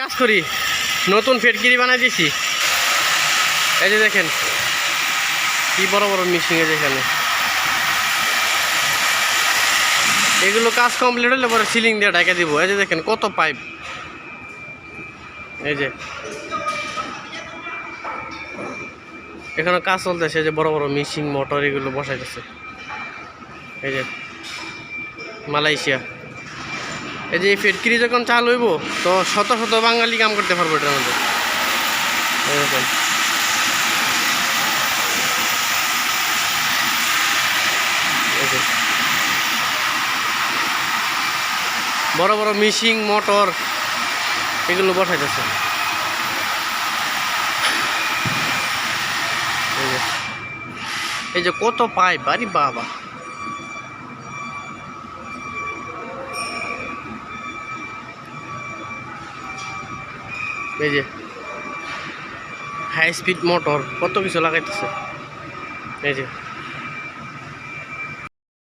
কাজ করি। নতুন ফেটকিরি বানাই দিয়েছি এই যে দেখেন, কি বড় বড় মিশিং আছে এখানে। এগুলো কাজ কমপ্লিট হলে পরে সিলিং দিয়ে ঢাকা দিব। এই যে দেখেন, কত পাইপ এই যে। এখানে কাজ চলতেছে যে বড় বড় মিশিং মোটর এগুলো বসাইতেছে। এই যে, মালয়েশিয়া। এই যে এই ফেটকিরি যখন চালু হইব, তো শত শত বাঙালি কাম করতে পারব এটার মধ্যে। বড় বড় মিশিং মোটর এগুলো বসাইতেছে। এই যে কত পাইপ, আরে বাবা। এই যে হাই স্পিড মোটর কত কিছু লাগাইতেছে? এই যে।